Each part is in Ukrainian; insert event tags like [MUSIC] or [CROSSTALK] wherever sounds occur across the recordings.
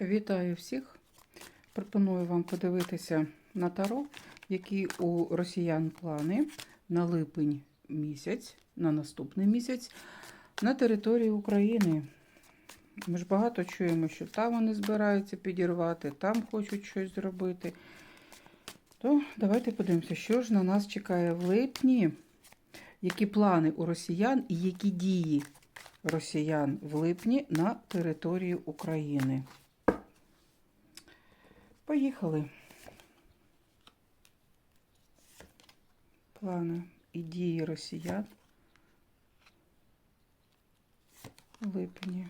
Вітаю всіх! Пропоную вам подивитися на таро, які у росіян плани на липень місяць, на наступний місяць на території України. Ми ж багато чуємо, що там вони збираються підірвати, там хочуть щось зробити. То давайте подивимося, що ж на нас чекає в липні, які плани у росіян і які дії росіян в липні на території України. Поїхали. Плани і дії росіян в липні.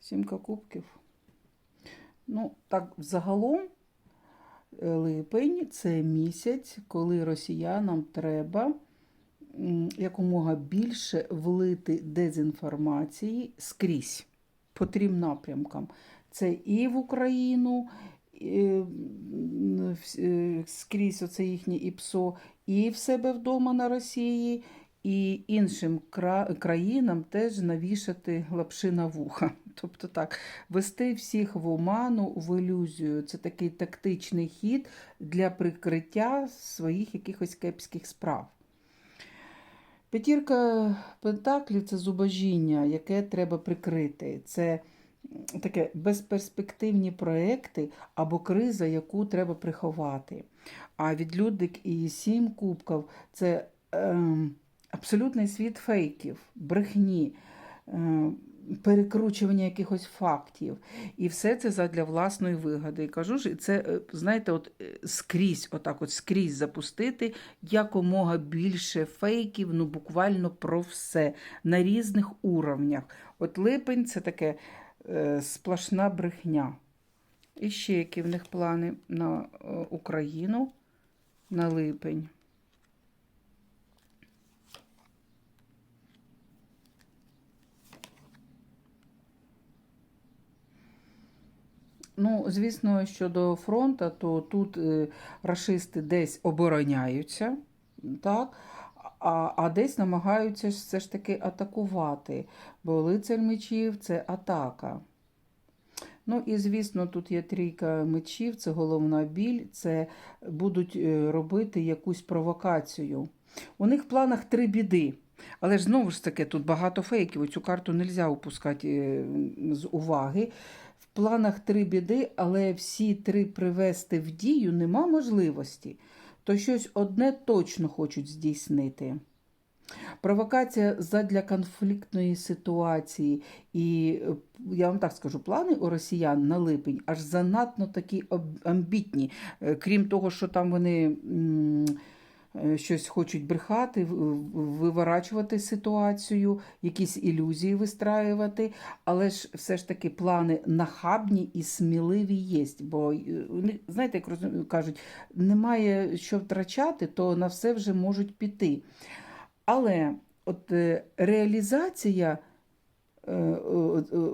Сімка кубків. Ну, так, взагалом, е, липень це місяць, коли росіянам треба якомога більше влити дезінформації скрізь по трьом напрямкам. Це і в Україну, е, скрізь оце їхнє ІПСО, і в себе вдома на Росії, і іншим кра- країнам теж навішати лапши на вуха. [LAUGHS] Тобто так, вести всіх в оману, в ілюзію. Це такий тактичний хід для прикриття своїх якихось кепських справ. П'ятірка пентаклів це зубожіння, яке треба прикрити. Це таке безперспективні проекти або криза, яку треба приховати. А відлюдник і сім кубків це е, абсолютний світ фейків, брехні. ем, Перекручування якихось фактів, і все це задля власної вигоди. І кажу ж, це, е, знаєте, от е, скрізь, отак от скрізь запустити якомога більше фейків, ну буквально про все на різних уровнях. От липень це таке е, сплошна брехня. І ще які в них плани на е, Україну на липень. Ну, звісно, щодо фронту, то тут е, рашисти десь обороняються, так? А, а десь намагаються все ж таки атакувати, бо лицар мечів це атака. Ну і звісно, тут є трійка мечів, це головна біль, це будуть е, робити якусь провокацію. У них в планах три біди. Але ж знову ж таки, тут багато фейків. Цю карту не можна опускати е, з уваги. Планах три біди, але всі три привести в дію нема можливості. То щось одне точно хочуть здійснити. Провокація задля конфліктної ситуації. І е, я вам так скажу, плани у росіян на липень аж занадто такі амбітні. Е, Крім того, що там вони м, щось хочуть брехати, виворачувати ситуацію, якісь ілюзії вистраювати, але ж все ж таки плани нахабні і сміливі є. Бо е, знаєте, як кажуть, немає що втрачати, то на все вже можуть піти. Але от е, реалізація е,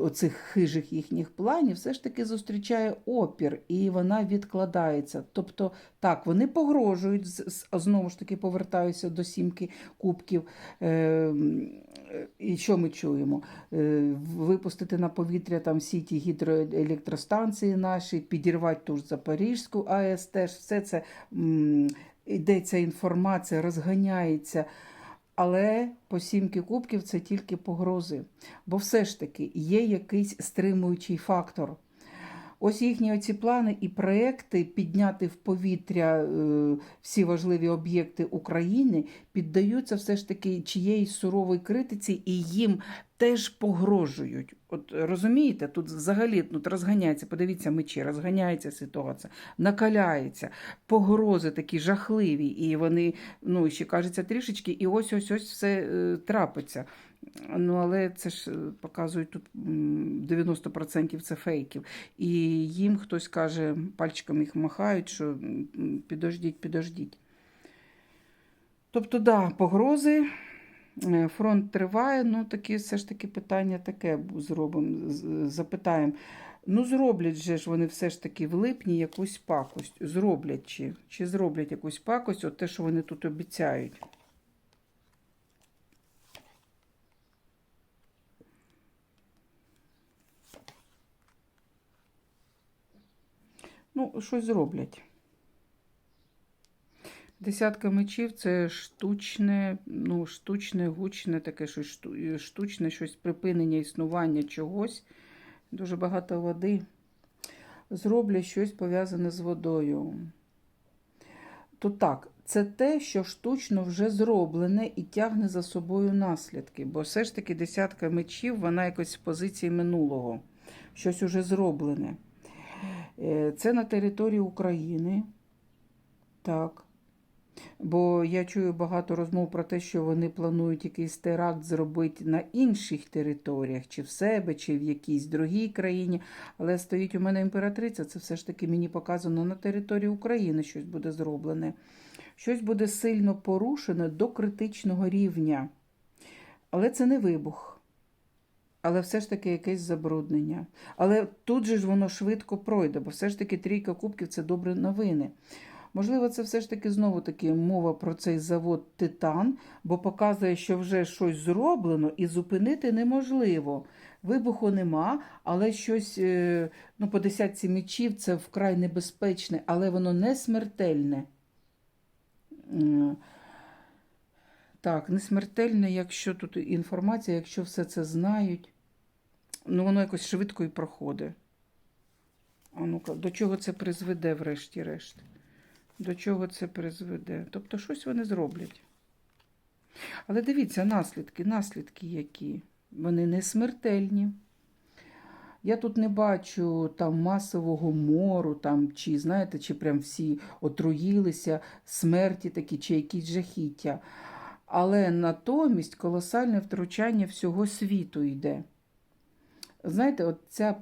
оцих хижих їхніх планів все ж таки зустрічає опір, і вона відкладається. Тобто, так, вони погрожують, знову ж таки повертаюся до сімки кубків. Е, І що ми чуємо? Е, Випустити на повітря там всі ті гідроелектростанції наші, підірвати ту ж Запорізьку АЕС теж, все це йдеться інформація, розганяється. Але по сімки кубків це тільки погрози. Бо все ж таки є якийсь стримуючий фактор. Ось їхні оці плани і проекти підняти в повітря е, всі важливі об'єкти України піддаються все ж таки чиєїсь суровій критиці, і їм теж погрожують. От розумієте, тут взагалі тут розганяється, подивіться мечі, розганяється ситуація, накаляється, погрози такі жахливі, і вони, ну, ще кажеться трішечки, і ось ось ось все е, трапиться. Ну, але це ж е, показують тут 90% це фейків. І їм хтось каже, пальчиком їх махають, що підождіть, підождіть. Тобто, да, погрози, е, фронт триває, ну такі все ж таки питання таке зробимо, запитаємо. Ну, зроблять же ж вони все ж таки в липні якусь пакость. Зроблять чи, чи зроблять якусь пакость, от те, що вони тут обіцяють. Ну, щось зроблять. Десятка мечів це штучне, ну, штучне, гучне, таке щось штучне, щось припинення існування чогось. Дуже багато води. Зроблять щось пов'язане з водою. То так, це те, що штучно вже зроблене і тягне за собою наслідки. Бо все ж таки десятка мечів, вона якось в позиції минулого. Щось уже зроблене. Е, Це на території України. Так. Бо я чую багато розмов про те, що вони планують якийсь теракт зробити на інших територіях, чи в себе, чи в якійсь другій країні. Але стоїть у мене імператриця, це все ж таки мені показано на території України щось буде зроблене. Щось буде сильно порушене до критичного рівня. Але це не вибух. Але все ж таки якесь забруднення. Але тут же ж воно швидко пройде, бо все ж таки трійка кубків це добрі новини. Можливо, це все ж таки знову таки мова про цей завод Титан, бо показує, що вже щось зроблено і зупинити неможливо. Вибуху нема, але щось е, ну, по десятці мечів це вкрай небезпечне, але воно не смертельне. Так, не смертельне, якщо тут інформація, якщо все це знають, ну воно якось швидко і проходить. А ну-ка, до чого це призведе, врешті-решт? До чого це призведе? Тобто щось вони зроблять. Але дивіться, наслідки, наслідки які. Вони не смертельні. Я тут не бачу там масового мору, там, чи, знаєте, чи прям всі отруїлися, смерті такі, чи якісь жахіття. Але натомість колосальне втручання всього світу йде. Знаєте, от ця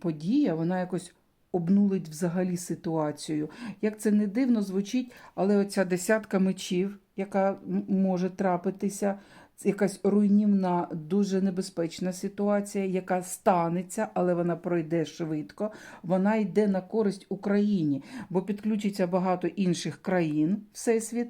подія, вона якось обнулить взагалі ситуацію. Як це не дивно звучить, але оця десятка мечів, яка може трапитися, якась руйнівна, дуже небезпечна ситуація, яка станеться, але вона пройде швидко. Вона йде на користь Україні, бо підключиться багато інших країн, всесвіт,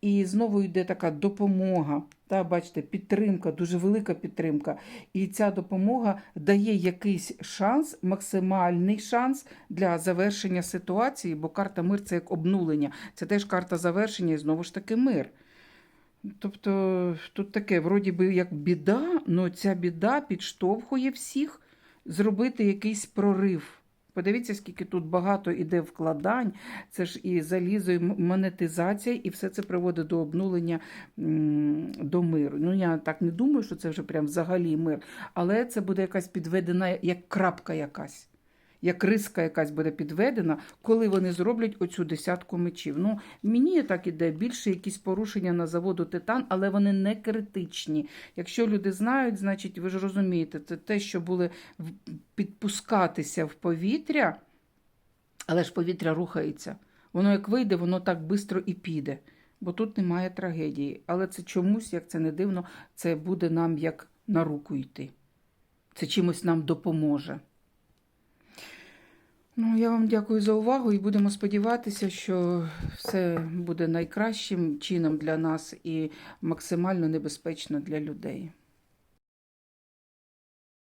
і знову йде така допомога. Та, бачите, підтримка, дуже велика підтримка. І ця допомога дає якийсь шанс, максимальний шанс для завершення ситуації, бо карта мир це як обнулення. Це теж карта завершення і знову ж таки мир. Тобто тут таке, вроді би, як біда, але ця біда підштовхує всіх зробити якийсь прорив. Подивіться, скільки тут багато іде вкладань, це ж і залізо, і монетизація, і все це приводить до обнулення до миру. Ну, я так не думаю, що це вже прям взагалі мир, але це буде якась підведена, як крапка якась. Як риска якась буде підведена, коли вони зроблять оцю десятку мечів. Ну, мені так іде більше якісь порушення на заводу Титан, але вони не критичні. Якщо люди знають, значить ви ж розумієте, це те, що були підпускатися в повітря, але ж повітря рухається. Воно як вийде, воно так швидко і піде. Бо тут немає трагедії. Але це чомусь, як це не дивно, це буде нам як на руку йти. Це чимось нам допоможе. Ну, я вам дякую за увагу і будемо сподіватися, що все буде найкращим чином для нас і максимально небезпечно для людей.